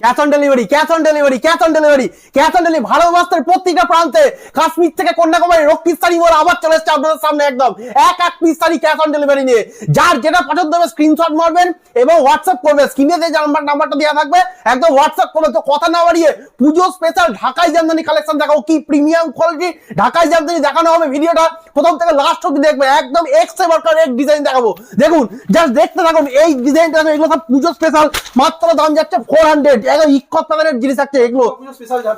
Cash on delivery cash on delivery cash on delivery cash on delivery ভারতবর্ষের প্রত্যেকটা প্রান্তে কাশ্মীর থেকে কন্যাকুমারী রক্ষিত শাড়ি বলে আবার চলে এসছে আপনাদের সামনে একদম। এক এক piece sari cash on delivery নিয়ে। যার যেটা পছন্দ হবে স্ক্রিনশট মারবেন এবং হোয়াটসঅ্যাপ করবেন স্ক্রিনে যে নাম্বার নাম্বারটা দেওয়া থাকবে, একদম হোয়াটসঅ্যাপ করবেন তো কথা না বাড়িয়ে পুজো স্পেশাল ঢাকাই জামদানি কালেকশন দেখাবো। কি প্রিমিয়াম কোয়ালিটি ঢাকাই জামদানি দেখানো হবে ভিডিওটা। প্রথম থেকে লাস্ট অব্দি দেখবে। একদম এক্স এ বর্কার এক ডিজাইন দেখাবো। দেখুন জাস্ট দেখতে থাকুন। এই ডিজাইনটা এগুলো সব পুজো স্পেশাল মাত্র দাম যাচ্ছে ফোর হান্ড্রেড একদম ইক্কত পাতারের জিনিস আছে এগুলো।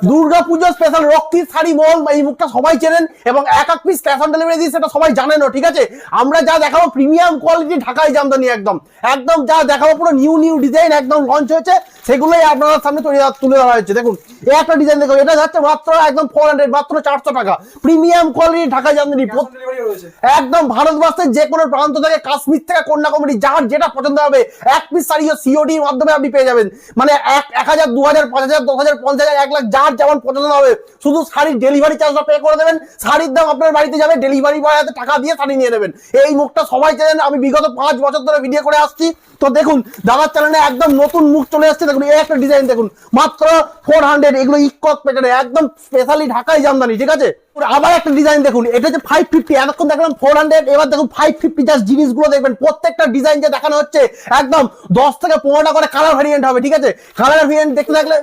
দুর্গা স্পেশাল রক্তি শাড়ি মল এই মুখটা সবাই চেনেন এবং এক এক পিস ক্যাশ অন ডেলিভারি দিই সেটা সবাই জানেনও ঠিক আছে? আমরা যা দেখাবো প্রিমিয়াম কোয়ালিটি ঢাকায় জামদানি একদম। একদম যা দেখাবো পুরো নিউ নিউ ডিজাইন একদম লঞ্চ হয়েছে সেগুলোই আপনাদের সামনে তুলে ধরা হয়েছে। দেখুন এই একটা ডিজাইন দেখুন এটা যাচ্ছে মাত্র একদম ফোর হান্ড্রেড মাত্র চারশো টাকা। প্রিমিয়াম কোয়ালিটি জামদানি একদম ভারতবর্ষের যে কোনো প্রান্ত থেকে কাশ্মীর থেকে কন্যাকুমারী যার যেটা পছন্দ হবে এক পিস শাড়ি সিওডির মাধ্যমে আপনি পেয়ে যাবেন। মানে এক এক হাজার দু হাজার পাঁচ হাজার, দশ হাজার, পঞ্চাশ হাজার, এক লাখ, যার যেমন পছন্দ হবে। শুধু শাড়ির ডেলিভারি চার্জটা পে করে দেবেন। শাড়ির দাম আপনার বাড়িতে যাবে ডেলিভারি বয় হাতে টাকা দিয়ে শাড়ি নিয়ে নেবেন। এই মুখটা সবাই জানেন আমি বিগত পাঁচ বছর ধরে ভিডিও করে আসছি। তো দেখুন, দাদার চ্যানেলে একদম নতুন মুখ চলে আসছে দেখুন, এই একটা ডিজাইন দেখুন। মাত্র ফোর হান্ড্রেড এগুলো ইকক প্যাটার্নে একদম স্পেশালি ঢাকাই জামদানি, ঠিক আছে? আবার একটা ডিজাইন দেখুন। এটা হচ্ছে ফাইভ ফিফটি এতক্ষণ দেখলাম ফোর হান্ড্রেড এবার দেখুন ফাইভ ফিফটি জাস্ট জিনিসগুলো দেখবেন। প্রত্যেকটা ডিজাইন যে দেখানো হচ্ছে একদম দশ থেকে পনেরোটা করে কালার ভ্যারিয়েন্ট হবে ঠিক আছে? কালার ভ্যারিয়েন্ট দেখতে থাকলে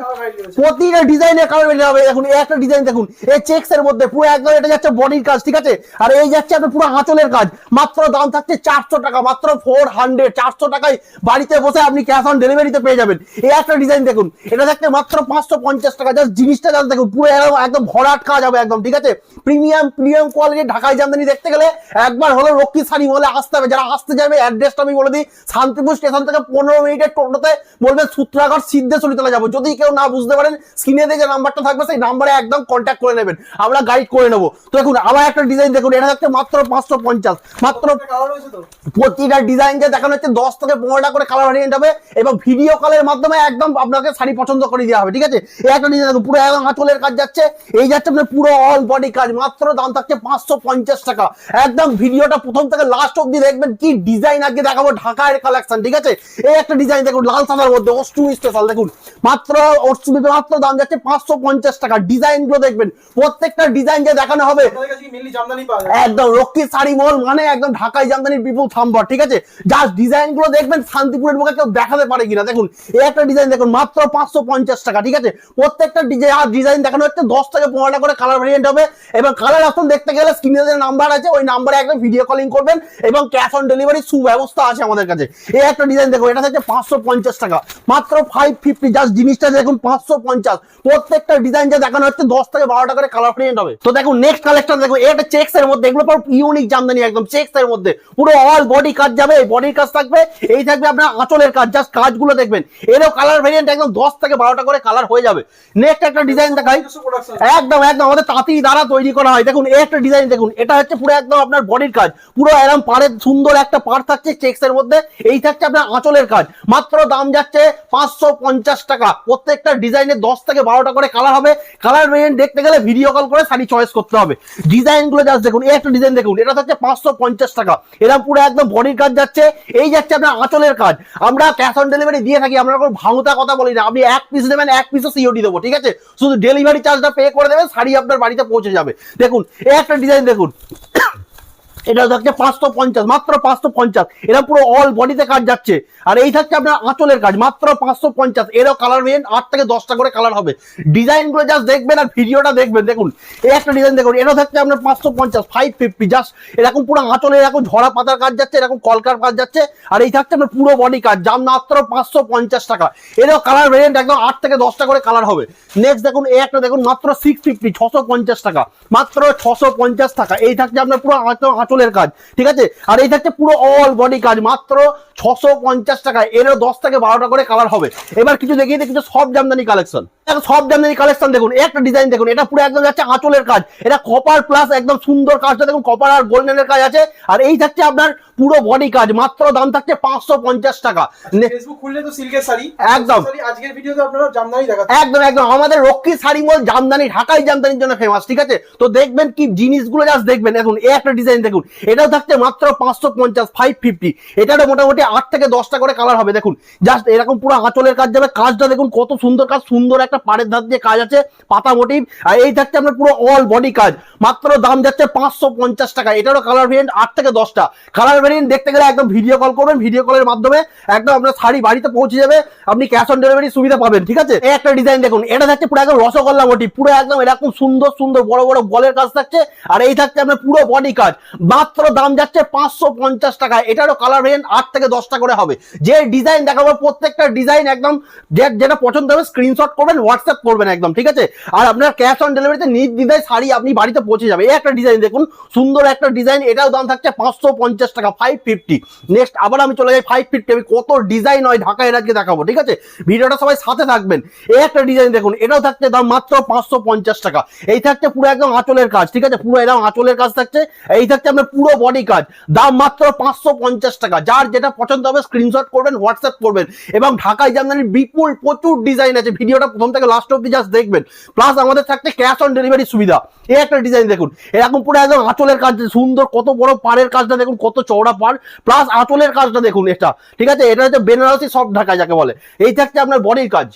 প্রতিটা ডিজাইনের কালার ভ্যারিয়েন্ট হবে। দেখুন এই একটা ডিজাইন দেখুন এই চেক্স এর মধ্যে পুরো একদম এটা যাচ্ছে বডির কাজ ঠিক আছে? আর এই যাচ্ছে আপনার পুরো আঁচলের কাজ। মাত্র দাম থাকছে চারশো টাকা মাত্র ফোর হান্ড্রেড চারশো টাকায় বাড়িতে বসে আপনি ক্যাশ অন ডেলিভারিতে পেয়ে যাবেন। এই একটা ডিজাইন দেখুন এটা থাকছে মাত্র পাঁচশো পঞ্চাশ টাকা। জাস্ট জিনিসটা জাস্ট দেখুন পুরো একদম ভরাট কাজ হবে একদম ঠিক আছে? প্রিমিয়াম প্রিমিয়াম কোয়ালিটি ঢাকায় জামদানি দেখতে গেলে একবার হলো রক্ষী শাড়ি মলে আসতে হবে। যারা আসতে যাবে অ্যাড্রেসটা আমি বলে দিই। শান্তিপুর স্টেশন থেকে পনেরো মিনিটের টোটোতে বলবেন সূত্রাগড় সিদ্ধেশ্বরী তলা যাব। যদি কেউ না বুঝতে পারেন স্ক্রিনে দিয়ে যে নাম্বারটা থাকবে, সেই নাম্বারে একদম কন্ট্যাক্ট করে নেবেন। আমরা গাইড করে নেব। তো দেখুন, আবার একটা ডিজাইন দেখুন। এটা থাকছে মাত্র পাঁচশো পঞ্চাশ। মাত্র প্রতিটা ডিজাইন যে দেখানো হচ্ছে, দশ থেকে পনেরোটা করে কালার ভ্যারিয়েন্ট হবে এবং ভিডিও কলের মাধ্যমে একদম আপনাকে শাড়ি পছন্দ করে দেওয়া হবে। ঠিক আছে? এই একটা ডিজাইন দেখুন, পুরো একদম আঁচলের কাজ যাচ্ছে। এই যাচ্ছে আপনার পুরো অল বডি কাজ মাত্র দাম থাকছে পাঁচশো পঞ্চাশ টাকা। একদম ভিডিওটা প্রথম থেকে লাস্ট অব্দি দেখবেন কি ডিজাইন আজকে দেখাবো ঢাকার কালেকশন ঠিক আছে? এই একটা ডিজাইন দেখুন লাল সাদার মধ্যে অষ্টমী স্পেশাল দেখুন। মাত্র অষ্টমীতে মাত্র দাম যাচ্ছে পাঁচশো পঞ্চাশ টাকা। ডিজাইনগুলো দেখবেন প্রত্যেকটা ডিজাইন যে দেখানো হবে একদম রক্ষী শাড়ি মল মানে একদম ঢাকায় জামদানির বিপুল থাম্বার ঠিক আছে? জাস্ট ডিজাইনগুলো দেখবেন শান্তিপুরের মুখে কেউ দেখাতে পারে কিনা দেখুন। এই একটা ডিজাইন দেখুন মাত্র পাঁচশো পঞ্চাশ টাকা ঠিক আছে? প্রত্যেকটা ডিজাইন দেখানো হচ্ছে দশ থেকে পনেরোটা করে কালার ভেরিয়েন্ট হবে। এবং কালার অপশন দেখতে গেলে স্ক্রিনে যে নাম্বার আছে ওই নাম্বারে একদম ভিডিও কলিং করবেন এবং ক্যাশ অন ডেলিভারি সুব্যবস্থা আছে আমাদের কাছে। এই একটা ডিজাইন দেখুন এটা হচ্ছে পাঁচশো পঞ্চাশ টাকা। মাত্র ফাইভ ফিফটি জাস্ট জিনিসটা দেখুন পাঁচশো পঞ্চাশ। প্রত্যেকটা ডিজাইন যা দেখানো হচ্ছে দশ থেকে বারোটা করে কালার প্রিন্ট হবে। তো দেখুন নেক্সট কালেকশন দেখুন এটা চেক্স এর মধ্যে এগুলো পুরো ইউনিক জামদানি একদম চেক্স এর মধ্যে। পুরো অল বডি কাজ যাবে এই বডির কাজ থাকবে এই থাকবে আপনার আঁচলের কাজ জাস্ট কাজগুলো দেখবেন। এরও কালার ভেরিয়েন্ট একদম দশ থেকে বারোটা করে কালার হয়ে যাবে। নেক্সট একটা ডিজাইন দেখাই। একদম একদম আমাদের তাঁতি দ্বারা তৈরি করা হয়। দেখুন, এই একটা ডিজাইন দেখুন, এটা হচ্ছে পুরো একদম আপনার বডির কাজ। পুরো এরম পাড়ের সুন্দর একটা পাড় থাকছে চেক্স এর মধ্যে, এই থাকছে আপনার আঁচলের কাজ। মাত্র দাম যাচ্ছে পাঁচশো পঞ্চাশ টাকা। প্রত্যেকটা ডিজাইনের দশ থেকে বারোটা করে কালার হবে। কালার ভেরিয়েন্ট দেখতে গেলে ভিডিও কল করে শাড়ি চয়েস করতে হবে। ডিজাইনগুলো জাস্ট দেখুন, এই একটা ডিজাইন দেখুন, এটা হচ্ছে পাঁচশো পঞ্চাশ টাকা। এরকম পুরো একদম বডির কাজ যাচ্ছে, এই যাচ্ছে আপনার আঁচলের কাজ। আমরা ক্যাশ অন ডেলিভারি দিয়ে থাকি, আমরা কোনো ভাঙতা কথা বলি না। আপনি এক পিস নেবেন এক পিসও সিওডি দেবো, ঠিক আছে? শুধু ডেলিভারি চার্জটা পে করে দেবেন, শাড়ি আপনার বাড়িতে পৌঁছে যাবে। দেখুন একটা ডিজাইন দেখুন। এটা থাকছে পাঁচশো পঞ্চাশ, মাত্র পাঁচশো পঞ্চাশ। এরা পুরো অল বডিতে কাজ যাচ্ছে। আর এই থাকছে আপনার আঁচলের কাজ, মাত্র পাঁচশো পঞ্চাশ। এরও কালার ভেরিয়েন্ট আট থেকে দশটা করে কালার হবে। ডিজাইনগুলো জাস্ট দেখবেন আর ভিডিওটা দেখবেন। দেখুন, এই একটা ডিজাইন দেখুন এটা থাকছে আপনার পাঁচশো পঞ্চাশ ফাইভ ফিফটি জাস্ট এরকম পুরো আঁচলে এরকম ঝরা পাতার কাজ যাচ্ছে, এরকম কলকার কাজ যাচ্ছে, আর এই থাকছে আপনার পুরো বডি কাজ যার মাত্র পাঁচশো পঞ্চাশ টাকা। এরও কালার ভেরিয়েন্ট একদম আট থেকে দশটা করে কালার হবে। নেক্সট দেখুন, এই একটা দেখুন, মাত্র সিক্স ফিফটি ছশো পঞ্চাশ টাকা। মাত্র ছশো পঞ্চাশ টাকা। এই থাকছে আপনার পুরো আঁচ- আঁচলের কাজ ঠিক আছে? আর এই থাকছে পুরো অল বডি কাজ মাত্র ছশো পঞ্চাশ টাকা এরও দশ থেকে বারোটা করে কালার হবে। এবার কিছু দেখিয়ে দিই কিছু সব জামদানি কালেকশন দেখো, সব জামদানি কালেকশন দেখুন একটা ডিজাইন দেখুন এটা পুরো একদম যাচ্ছে আঁচলের কাজ। এটা কপার প্লাস একদম সুন্দর কাজটা দেখুন কপার আর গোল্ডেনের কাজ আছে। আর এই থাকছে আপনার পুরো বডি কাজ মাত্র দাম থাকছে পাঁচশো পঞ্চাশ টাকা। ফেসবুক খুললে তো সিল্কের শাড়ি। একদম। আজকের ভিডিওতে আপনারা জামদানি দেখাচ্ছেন। একদম একদম। আমাদের রক্ষী শাড়ি মল জামদানি ঢাকাই জামদানির জন্য ফেমাস ঠিক আছে? তো দেখবেন কি জিনিসগুলো জাস্ট দেখবেন। এই একটা ডিজাইন দেখুন এটাও থাকছে মাত্র পাঁচশো পঞ্চাশ ফাইভ ফিফটি এটারও মোটামুটি আট থেকে দশটা করে কালার হবে। দেখুন জাস্ট এরকম পুরো আঁচলের কাজ যাবে। কাজটা দেখুন কত সুন্দর কাজ সুন্দর একটা পাড়ের ধার দিয়ে কাজ আছে, পাতা মোটিভ আর এই থাকছে আপনার পুরো অল বডি কাজ। মাত্র দাম যাচ্ছে পাঁচশো পঞ্চাশ টাকা। এটারও কালার ভেরিয়েন্ট আট থেকে দশটা। কালার ভেরিয়েন্ট দেখতে গেলে একদম ভিডিও কল করবেন ভিডিও কলের মাধ্যমে একদম আপনার শাড়ি বাড়িতে পৌঁছে যাবে, আপনি ক্যাশ অন ডেলিভারি সুবিধা পাবেন, ঠিক আছে? এই একটা ডিজাইন দেখুন, এটা থাকছে পুরো একদম রসগোল্লা মোটিভ পুরো একদম এরকম সুন্দর সুন্দর, বড় বড় বলের কাজ থাকছে, আর এই থাকছে আপনার পুরো বডি কাজ। মাত্র দাম যাচ্ছে পাঁচশো পঞ্চাশ টাকা। এটারও কালার ভেরিয়েন্ট আট থেকে দশটা করে হবে। যে ডিজাইন দেখাবো, প্রত্যেকটা ডিজাইন একদম যেটা পছন্দ হবে স্ক্রিনশট করবেন হোয়াটসঅ্যাপ করবেন একদম, ঠিক আছে? আর আপনার ক্যাশ অন ডেলিভারিতে নির্দ্বিধায় শাড়ি আপনি বাড়িতে পৌঁছে যাবে এই একটা ডিজাইন দেখুন, সুন্দর একটা ডিজাইন এটাও দাম থাকছে পাঁচশো পঞ্চাশ টাকা ফাইভ ফিফটি নেক্সট আবার আমি চলে যাই ফাইভ ফিফটি আমি কত ডিজাইন হয় ঢাকায় আজকে দেখাবো, ঠিক আছে? ভিডিওটা সবাই সাথে থাকবেন। এই একটা ডিজাইন দেখুন, এটাও থাকছে দাম মাত্র পাঁচশো পঞ্চাশ টাকা। এই থাকছে পুরো একদম আঁচলের কাজ, ঠিক আছে? পুরো এরকম আঁচলের কাজ থাকছে। এই থাকছে আপনার পুরো বডি কাজ, দাম মাত্র পাঁচশো পঞ্চাশ টাকা। যার যেটা পছন্দ হবে স্ক্রিনশট করবেন হোয়াটসঅ্যাপ করবেন। এবং ঢাকায় জামদানির বিপুল প্রচুর ডিজাইন আছে, ভিডিওটা প্রথম থেকে লাস্ট অব্দি জাস্ট দেখবেন। প্লাস আমাদের থাকতে ক্যাশ অন ডেলিভারি সুবিধা। এই একটা ডিজাইন দেখুন। এরকম পুরো একদম আঁচলের কাজ, সুন্দর, কত বড় পাড়ের কাজটা দেখুন, কত চওড়া পাড়। প্লাস আঁচলের কাজটা দেখুন এটা। ঠিক আছে? এটা হচ্ছে বেনারসি সব ঢাকায় যাকে বলে। এই থাকছে আপনার বডির কাজ।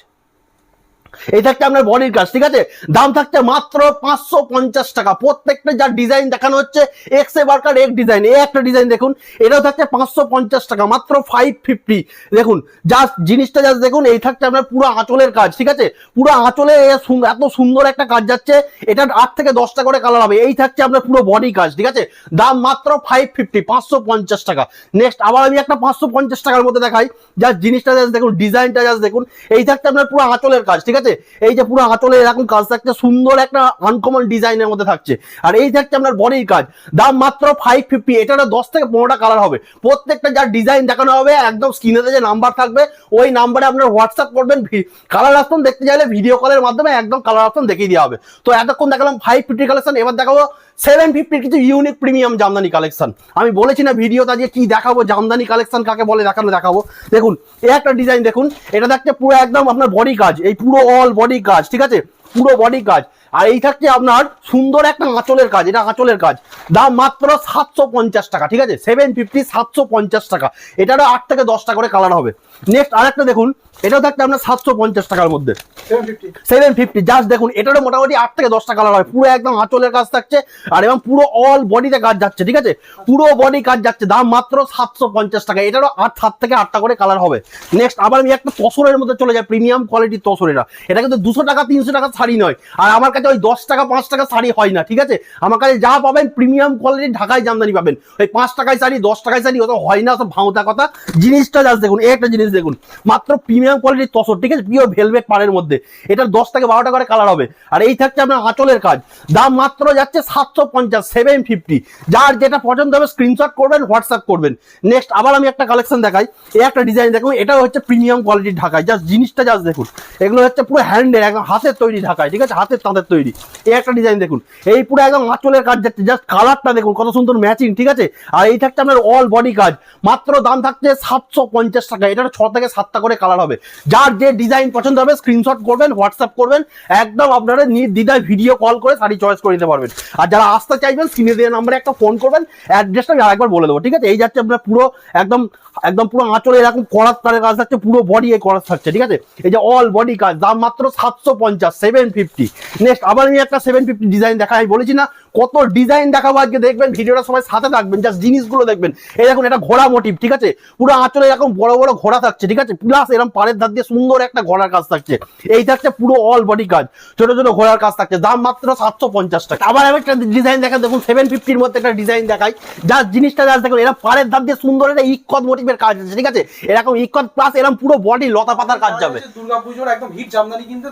এই থাকছে আপনার বডির কাজ, ঠিক আছে? দাম থাকছে মাত্র পাঁচশো পঞ্চাশ টাকা। প্রত্যেকটা যা ডিজাইন দেখানো হচ্ছে এক্স এ বার্কার এক ডিজাইন এ একটা ডিজাইন দেখুন, এটাও থাকছে পাঁচশো পঞ্চাশ টাকা, মাত্র ফাইভ ফিফটি দেখুন জাস্ট জিনিসটা জাস্ট দেখুন, এই থাকছে আপনার পুরো আঁচলের কাজ, ঠিক আছে? পুরো আঁচলে এত সুন্দর একটা কাজ যাচ্ছে, এটা আট থেকে দশটা করে কালার হবে, এই থাকছে আপনার পুরো বডি কাজ, ঠিক আছে? দাম মাত্র ফাইভ ফিফটি পাঁচশো পঞ্চাশ টাকা। নেক্সট আবার আমি একটা পাঁচশো পঞ্চাশ টাকার মধ্যে দেখাই জাস্ট জিনিসটা জাস্ট দেখুন ডিজাইনটা জাস্ট দেখুন, এই থাকছে আপনার পুরো আঁচলের কাজ, ঠিক আছে? এই যে পুরো আঁচলে এরকম কাজ থাকছে, সুন্দর একটা আনকমন ডিজাইনের মধ্যে থাকছে। আর এই থাকছে আপনার বডির কাজ। দাম মাত্র ফাইভ ফিফটি এটা দশ থেকে পনেরোটা কালার হবে। প্রত্যেকটা যার ডিজাইন দেখানো হবে, একদম স্ক্রিনে যে নাম্বার থাকবে, ওই নাম্বারে আপনার হোয়াটসঅ্যাপ করবেন কালার অপশন দেখতে চাইলে ভিডিও কলের মাধ্যমে একদম কালার অপশন দেখিয়ে দেওয়া হবে। তো এতক্ষণ দেখালাম ফাইভ ফিফটি কালেকশন এবার দেখাবো সেভেন ফিফটির কিছু ইউনিক প্রিমিয়াম জামদানি কালেকশন আমি বলেছি না ভিডিওটা যে কি দেখাবো, জামদানি কালেকশন কাকে বলে দেখানো দেখাবো। দেখুন, এই একটা ডিজাইন দেখুন, এটা দেখতে পুরো একদম আপনার বডি কাজ, এই পুরো অল বডি কাজ, ঠিক আছে? পুরো বডি কাজ। আর এই থাকছে আপনার সুন্দর একটা আঁচলের কাজ, এটা আঁচলের কাজ। দাম মাত্র সাতশো পঞ্চাশ টাকা, ঠিক আছে? সেভেন ফিফটি সাতশো পঞ্চাশ টাকা। এটারও আট থেকে দশটা করে কালার হবে। নেক্সট আরেকটা দেখুন, এটাও থাকছে আপনার সাতশো পঞ্চাশ টাকার মধ্যে। সেভেন ফিফটি জাস্ট দেখুন, এটারও মোটামুটি আট থেকে দশটা কালার হয় পুরো একদম আঁচলের কাজ থাকছে, আর এবং পুরো অল বডিতে কাজ যাচ্ছে, ঠিক আছে? পুরো বডি কাজ যাচ্ছে, দাম মাত্র সাতশো পঞ্চাশ টাকা। এটারও আট, সাত থেকে আটটা করে কালার হবে। নেক্সট আবার আমি একটা তসরের মধ্যে চলে যাই প্রিমিয়াম কোয়ালিটির তসর এটা এটা কিন্তু দুশো টাকা, তিনশো টাকা শাড়ি নয়। আর আমার কাছে ওই দশ টাকা, পাঁচ টাকা শাড়ি হয় না, ঠিক আছে? আমার কাছে যা পাবেন প্রিমিয়াম কোয়ালিটির ঢাকায় জামদানি পাবেন। ওই পাঁচ টাকায় শাড়ি, দশ টাকায় শাড়ি ওটা হয় না সব ভাঙতা কথা। জিনিসটা জাস্ট দেখুন, একটা জিনিস দেখুন। মাত্র প্রিমিয়াম কোয়ালিটির তসর, ঠিক আছে? পিওর ভেলভেট পাড়ের মধ্যে। এটার দশ থেকে বারোটা করে কালার হবে। আর এই থাকছে আপনার আঁচলের কাজ। দাম মাত্র যাচ্ছে সাতশো পঞ্চাশ সেভেন ফিফটি যার যেটা পছন্দ হবে স্ক্রিনশট করবেন হোয়াটসঅ্যাপ করবেন। নেক্সট আবার আমি একটা কালেকশন দেখাই। এই একটা ডিজাইন দেখুন, এটাও হচ্ছে প্রিমিয়াম কোয়ালিটির ঢাকায়। জাস্ট জিনিসটা জাস্ট দেখুন। এগুলো হচ্ছে পুরো হ্যান্ডের একদম হাতের তৈরি ঢাকায়, ঠিক আছে? হাতের তাঁতের তৈরি। এই একটা ডিজাইন দেখুন। এই পুরো একদম আঁচলের কাজ যাচ্ছে জাস্ট কালারটা দেখুন, কত সুন্দর ম্যাচিং ঠিক আছে? আর এই থাকছে আপনার অল বডি কাজ। মাত্র দাম থাকছে সাতশো পঞ্চাশ টাকা। এটার ছ থেকে সাতটা করে কালার হবে। যার যে ডিজাইন পছন্দ হবে স্ক্রিনশট করবেন হোয়াটসঅ্যাপ করবেন, একদম আপনারা নির্দ্বিধায় ভিডিও কল করে শাড়ি চয়েস করে নিতে পারবেন। আর যারা আসতে চাইবেন স্ক্রিনে দেওয়া নাম্বারে একটা ফোন করবেন অ্যাড্রেসটা আমি আরেকবার বলে দেবো, ঠিক আছে? এই যাচ্ছে আপনার পুরো একদম একদম পুরো আঁচলে, এরকম করার তারের কাজ থাকছে, পুরো বডি এই করার থাকছে, ঠিক আছে? এই যে অল বডি কাজ দাম মাত্র সাতশো পঞ্চাশ সেভেন ফিফটি নেক্সট আবার আমি একটা সেভেন ফিফটি ডিজাইন দেখা আমি বলেছি না? কত ডিজাইন দেখাবো আজকে, দেখবেন, ভিডিওটা সবাই সাথে থাকবেন জাস্ট জিনিসগুলো দেখবেন। এই দেখুন, এটা ঘোড়া মোটিভ ঠিক আছে? পুরো আঁচলে এরকম বড় বড় ঘোড়া থাকছে ঠিক আছে? প্লাস এরকম পাড়ের ধার দিয়ে সুন্দর একটা ঘোড়ার কাজ থাকছে। এই থাকছে পুরো অল বডি কাজ। ছোট ছোট ঘোড়ার কাজ থাকছে। দাম মাত্র সাতশো পঞ্চাশ টাকা। আবার আমি একটা ডিজাইন দেখা দেখুন সেভেন ফিফটির মধ্যে একটা ডিজাইন দেখাই। জাস্ট জিনিসটা জাস্ট দেখুন এরকম পাড়ের ধার দিয়ে সুন্দর একটা ইকত মোটিভের কাজ আছে ঠিক আছে? এরকম ইকত প্লাস এরকম পুরো বডি লতা পাতার কাজ যাবে। একদম হিট জামদানি কিনতে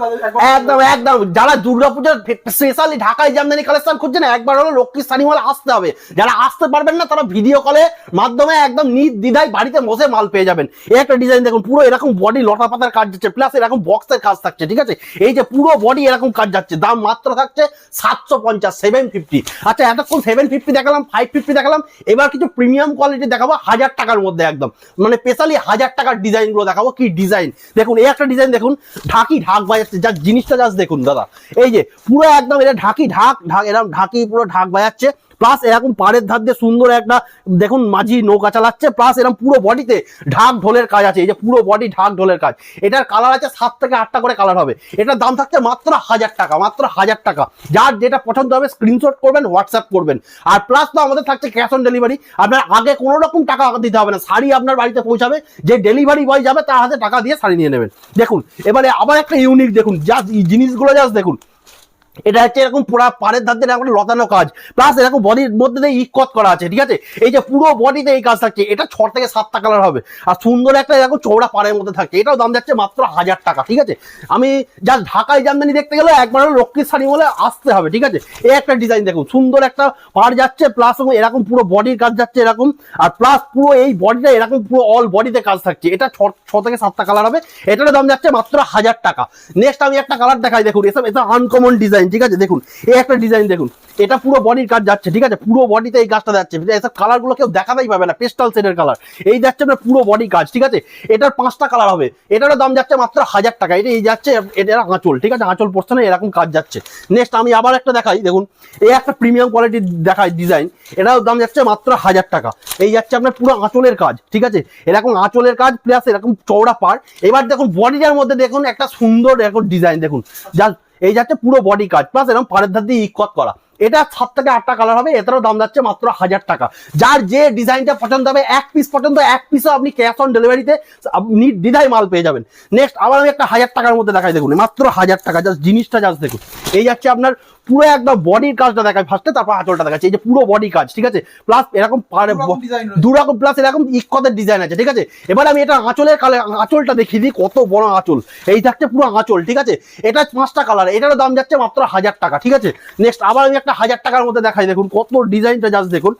একদম একদম যারা দুর্গাপূজার স্পেশালি ঢাকায় জামদানি কালেকশন খুঁজছেন একবার হলো লক্ষ্মী শাড়িমালা আসতে হবে। যারা আসতে পারবেন না তারা ভিডিও কলে মাধ্যমে একদম নির্দ্বিধায় বাড়িতে বসে মাল পেয়ে যাবেন। এই একটা ডিজাইন দেখুন, পুরো এরকম বডি লটা পাতার কাজ যাচ্ছে প্লাস এরকম বক্সের কাজ থাকছে, ঠিক আছে? এই যে পুরো বডি এরকম কাজ যাচ্ছে, দাম মাত্র থাকছে সাতশো পঞ্চাশ সেভেন ফিফটি আচ্ছা এতক্ষণ সেভেন ফিফটি দেখালাম ফাইভ ফিফটি দেখালাম, এবার কিছু প্রিমিয়াম কোয়ালিটি দেখাবো, হাজার টাকার মধ্যে একদম। মানে স্পেশালি হাজার টাকার ডিজাইনগুলো দেখাবো, কি ডিজাইন দেখুন, এই একটা ডিজাইন দেখুন, ঢাকি ঢাক বাজাচ্ছে, যা জিনিসটা জাস্ট দেখুন, দাদা। এই যে পুরো একদম এটা ঢাকি ঢাক ঢাক এরকম ঢাকি পুরো ঢাক বাজাচ্ছে প্লাস এরকম পাড়ের ধার দিয়ে সুন্দর একটা, দেখুন মাঝি নৌকা চালাচ্ছে প্লাস এরকম পুরো বডিতে ঢাক ঢোলের কাজ আছে, এই যে পুরো বডি ঢাক ঢোলের কাজ। এটার কালার আছে সাত থেকে আটটা করে কালার হবে। এটার দাম থাকছে মাত্র হাজার টাকা, মাত্র হাজার টাকা। যার যেটা পছন্দ হবে স্ক্রিনশট করবেন হোয়াটসঅ্যাপ করবেন। আর প্লাস তো আমাদের থাকছে ক্যাশ অন ডেলিভারি আপনার আগে কোনো রকম টাকা দিতে হবে না। শাড়ি আপনার বাড়িতে পৌঁছাবে, যে ডেলিভারি বয় যাবে, তার হাতে টাকা দিয়ে শাড়ি নিয়ে নেবেন। দেখুন, এবারে আবার একটা ইউনিক দেখুন যা জিনিসগুলো জাস্ট দেখুন। এটা হচ্ছে এরকম পুরা পাড়ের ধার দিয়ে এরকম লতানো কাজ। প্লাস এরকম বডির মধ্যে দিয়ে ইকত করা আছে, ঠিক আছে? এই যে পুরো বডিতে এই কাজ থাকছে, এটা ছ থেকে সাতটা কালার হবে। আর সুন্দর একটা এরকম চৌড়া পাড়ের মধ্যে থাকছে এটাও দাম যাচ্ছে মাত্র হাজার টাকা, ঠিক আছে? আমি যা ঢাকায় জামদানি দেখতে গেলে একবার লক্ষ্মীর শাড়ি বলে আসতে হবে, ঠিক আছে? এই একটা ডিজাইন দেখুন, সুন্দর একটা পাড় যাচ্ছে প্লাস এরকম পুরো বডির কাজ যাচ্ছে এরকম, আর প্লাস পুরো এই বডিটা এরকম পুরো অল বডিতে কাজ থাকছে, এটা ছ থেকে সাতটা কালার হবে, এটারও দাম যাচ্ছে মাত্র হাজার টাকা। নেক্সট আমি একটা কালার দেখাই, দেখুন, এসব এটা আনকমন ডিজাইন ঠিক আছে? দেখুন, এই একটা ডিজাইন দেখুন। এটা পুরো বডির কাজ যাচ্ছে, ঠিক আছে? পুরো বডিতে এই কাজটা যাচ্ছে। এসব কালারগুলো কেউ দেখাতেই পাবে না পেস্টাল সেটের কালার এই যাচ্ছে আপনার পুরো বডি কাজ, ঠিক আছে? এটার পাঁচটা কালার হবে। এটারও দাম যাচ্ছে মাত্র হাজার টাকা। এটা এই যাচ্ছে, এটা আঁচল, ঠিক আছে? আঁচল পড়ছে না এরকম কাজ যাচ্ছে। নেক্সট আমি আবার একটা দেখাই, দেখুন। এই একটা প্রিমিয়াম কোয়ালিটির দেখাই ডিজাইন এটাও দাম যাচ্ছে মাত্র হাজার টাকা। এই যাচ্ছে আপনার পুরো আঁচলের কাজ, ঠিক আছে? এরকম আঁচলের কাজ প্লাস এরকম চৌড়া পার এবার দেখুন বডিটার মধ্যে দেখুন একটা সুন্দর এরকম ডিজাইন দেখুন। যা এই যাচ্ছে পুরো বডি কাজ প্লাস এরকম পাড়ের ধার দিয়ে ইকত করা। এটা সাত থেকে আটটা কালার হবে, এটারও দাম যাচ্ছে মাত্র হাজার টাকা। যার যে ডিজাইনটা পছন্দ হবে, এক পিস পছন্দ এক পিসও আপনি ক্যাশ অন ডেলিভারিতে আপনি দ্বিধায় মাল পেয়ে যাবেন। নেক্সট আবার আমি একটা হাজার টাকার মধ্যে দেখাই দেখুন, মাত্র হাজার টাকা জাস্ট জিনিসটা জাস্ট দেখুন। এই যাচ্ছে আপনার পুরো একদম বডির কাজটা দেখায়। ফার্স্টে তারপর আঁচলটা দেখাচ্ছে। এই যে পুরো বডি কাজ ঠিক আছে? প্লাস এরকম। দু রকম প্লাস এরকম ইকতের ডিজাইন আছে ঠিক আছে? এবার আমি এটা আঁচলের কালার আঁচলটা দেখিয়ে দিই কত বড় আঁচল। এই থাকছে পুরো আঁচল ঠিক আছে? এটা পাঁচটা কালার এটার দাম যাচ্ছে মাত্র হাজার টাকা ঠিক আছে? নেক্সট আবার আমি একটা হাজার টাকার মধ্যে দেখাই দেখুন কত ডিজাইনটা জাস্ট দেখুন।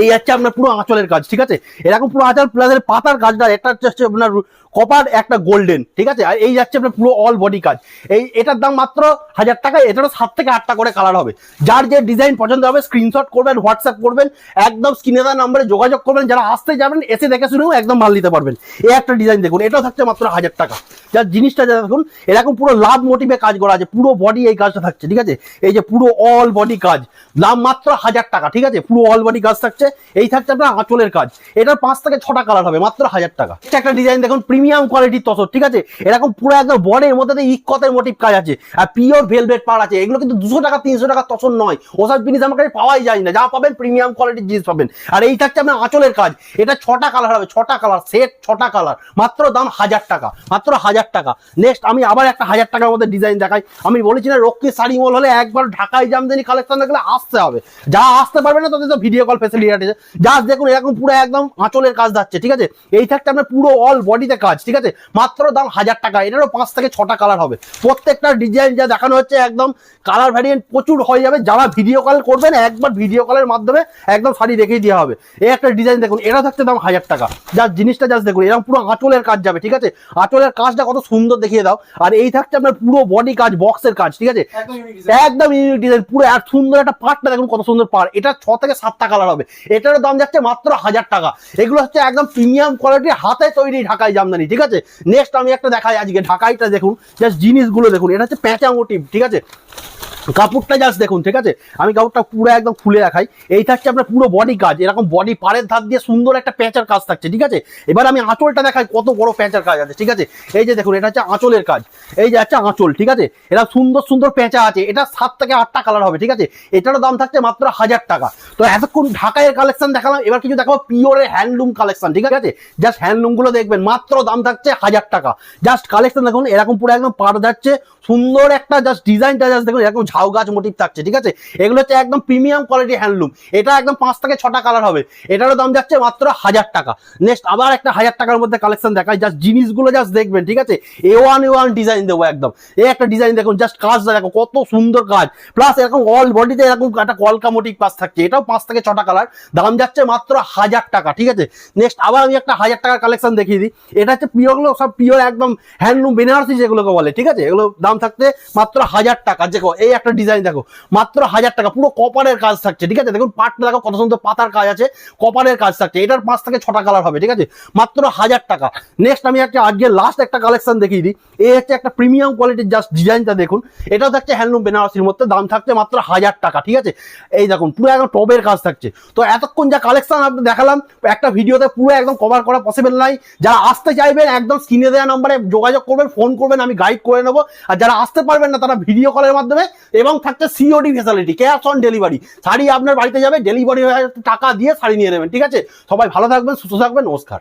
এই হচ্ছে আপনার পুরো আঁচলের কাজ, ঠিক আছে? এরকম পুরো আঁচল প্লাস এর পাতার কাজটা, একটা হচ্ছে আপনার কপার একটা গোল্ডেন ঠিক আছে? আর এই যাচ্ছে আপনার পুরো অল বডি কাজ। এই এটার দাম মাত্র হাজার টাকা, এটারও সাত থেকে আটটা করে কালার হবে। যার যে ডিজাইন পছন্দ হবে স্ক্রিনশট করবেন হোয়াটসঅ্যাপ করবেন, একদম স্ক্রিনে দেওয়া নাম্বারে যোগাযোগ করবেন, যারা আসতে যাবেন, এসে দেখে শুনেও একদম মাল নিতে পারবেন। এই একটা ডিজাইন দেখুন, এটাও থাকছে মাত্র হাজার টাকা। যার জিনিসটা যা দেখুন, এরকম পুরো লাভ মোটিভে কাজ করা আছে, পুরো বডি এই কাজটা থাকছে, ঠিক আছে? এই যে পুরো অল বডি কাজ, দাম মাত্র হাজার টাকা, ঠিক আছে? পুরো অল বডি কাজ থাকছে এই থাকছে আপনার আঁচলের কাজ। এটার পাঁচ থেকে ছটা কালার হবে, মাত্র হাজার টাকা। একটা ডিজাইন দেখুন প্রিমিয়াম কোয়ালিটির তসর, ঠিক আছে? এরকম পুরো একদম বডির মধ্যে ইকতের মোটিভ কাজ আছে। আর পিওর ভেলভেট পার আছে, এগুলো কিন্তু দুশো টাকা, তিনশো টাকা তসর নয়। ওসব জিনিস আমার কাছে পাওয়াই যায় না, যা পাবেন প্রিমিয়াম কোয়ালিটির জিনিস পাবেন। আর এই থাকছে আপনার আঁচলের কাজ। এটা ছটা কালার হবে, ছটা কালার সেট ছটা কালার মাত্র দাম হাজার টাকা, মাত্র হাজার টাকা। নেক্সট আমি আবার একটা হাজার টাকার মধ্যে ডিজাইন দেখাই। আমি বলেছি না রক্ষী শাড়ি মল হলে একবার ঢাকায় জামদানি কালেকশন দেখলে আসতে হবে। যা আসতে পারবে না, তাদের তো ভিডিও কল ফেসিলিটি আছে। জাস্ট দেখুন এরকম পুরো একদম আঁচলের কাজ যাচ্ছে ঠিক আছে? এই থাকছে আপনার পুরো অল বডিতে কাজ ঠিক আছে? মাত্র দাম হাজার টাকা এটারও পাঁচ থেকে ছটা কালার হবে। প্রত্যেকটা ডিজাইন যা দেখানো হচ্ছে একদম কালার ভ্যারিয়েন্ট প্রচুর হয়ে যাবে। যারা ভিডিও কল করবেন একবার ভিডিও কলের মাধ্যমে একদম শাড়ি দেখিয়ে দেওয়া হবে। এই একটা ডিজাইন দেখুন এটা থাকছে দাম হাজার টাকা। যার জিনিসটা জাস্ট দেখুন এরকম পুরো আঁচলের কাজ যাবে ঠিক আছে? আঁচলের কাজটা কত সুন্দর দেখিয়ে দাও। আর এই থাকছে আপনার পুরো বডি কাজ বক্সের কাজ ঠিক আছে? একদম ইউনিক ডিজাইন পুরো আর সুন্দর একটা পার্টটা দেখুন কত সুন্দর পার এটা ছ থেকে সাতটা কালার হবে। এটারও দাম যাচ্ছে মাত্র হাজার টাকা। এগুলো হচ্ছে একদম প্রিমিয়াম কোয়ালিটি হাতে তৈরি ঢাকাই জামদানি, ঠিক আছে? নেক্সট আমি একটা দেখাই আজকে ঢাকাইটা দেখুন জাস্ট জিনিসগুলো দেখুন, এটা হচ্ছে প্যাঁচা মোটিভ, ঠিক আছে? কাপড়টা জাস্ট দেখুন, ঠিক আছে? আমি কাপড়টা পুরো একদম খুলে রাখাই এই থাকছে আপনার পুরো বডি কাজ, এরকম বডি পাড়ের ধার দিয়ে সুন্দর একটা প্যাঁচার কাজ থাকছে, ঠিক আছে? এবার আমি আঁচলটা দেখাই, কত বড় প্যাঁচার কাজ আছে, ঠিক আছে? এই যে দেখুন, এটা হচ্ছে আঁচলের কাজ। এই যে হচ্ছে আঁচল, ঠিক আছে? এটা সুন্দর সুন্দর প্যাঁচা আছে, এটা সাত থেকে আটটা কালার হবে, ঠিক আছে? এটারও দাম থাকছে মাত্র হাজার টাকা। তো এতক্ষণ ঢাকায়ের কালেকশন দেখালাম। এবার কিছু দেখাবো পিওরের হ্যান্ডলুম কালেকশন ঠিক আছে? জাস্ট হ্যান্ডলুমগুলো দেখবেন, মাত্র দাম থাকছে হাজার টাকা। জাস্ট কালেকশন দেখুন, এরকম পুরো একদম পাড় যাচ্ছে সুন্দর একটা জাস্ট ডিজাইনটা জাস্ট দেখুন, এরকম ঝাউ গাছ মোটিভ থাকছে, ঠিক আছে? এগুলো হচ্ছে একদম প্রিমিয়াম কোয়ালিটি হ্যান্ডলুম এটা একদম পাঁচ থেকে ছটা কালার হবে। এটারও দাম যাচ্ছে মাত্র হাজার টাকা। নেক্সট আবার একটা হাজার টাকার মধ্যে কালেকশন দেখায় জাস্ট জিনিসগুলো জাস্ট দেখবেন, ঠিক আছে? A one A one design দেবো একদম। এ একটা ডিজাইন দেখুন জাস্ট কাজ দেখো কত সুন্দর কাজ। প্লাস এরকম অল বডিতে এরকম একটা কলকা মোটিভ পাস থাকছে। এটাও পাঁচ থেকে ছটা কালার দাম যাচ্ছে মাত্র হাজার টাকা, ঠিক আছে? নেক্সট আবার আমি একটা হাজার টাকার কালেকশন দেখিয়ে দিই। এটা হচ্ছে পিওরগুলো সব পিওর একদম হ্যান্ডলুম বেনারসি যেগুলোকে বলে, ঠিক আছে? এগুলো দাম থাকতে মাত্র হাজার টাকা। দেখো, এই একটা ডিজাইন দেখো, মাত্র হাজার টাকা, পুরো কপারের কাজ থাকছে, ঠিক আছে? দেখুন, পাটটা দেখো, কত সুন্দর পাতার কাজ আছে কপারের কাজ থাকছে। এটার পাঁচ থেকে ছটা কালার হবে, ঠিক আছে? মাত্র হাজার টাকা। নেক্সট আমি একটা আজকে লাস্ট একটা কালেকশন দেখিয়ে দিই। এই হচ্ছে একটা প্রিমিয়াম কোয়ালিটির জাস্ট ডিজাইনটা দেখুন। এটাও থাকছে হ্যান্ডলুম বেনারসির মধ্যে, দাম থাকছে মাত্র হাজার টাকা, ঠিক আছে? এই দেখুন, পুরো একদম টবের কাজ থাকছে। তো এতক্ষণ যা কালেকশন আপনি দেখালাম, একটা ভিডিওতে পুরো একদম কভার করা পসিবল নাই। যারা আসতে চাইবেন, একদম স্ক্রিনে দেওয়া নম্বরে যোগাযোগ করবেন ফোন করবেন, আমি গাইড করে নেব। আর যারা আসতে পারবেন না, তারা ভিডিও কলের মাধ্যমে এবং থাকছে COD facility cash on delivery sari আপনার বাড়িতে যাবে ডেলিভারি টাকা দিয়ে শাড়ি নিয়ে নেবেন, ঠিক আছে? সবাই ভালো থাকবেন, সুস্থ থাকবেন, নমস্কার।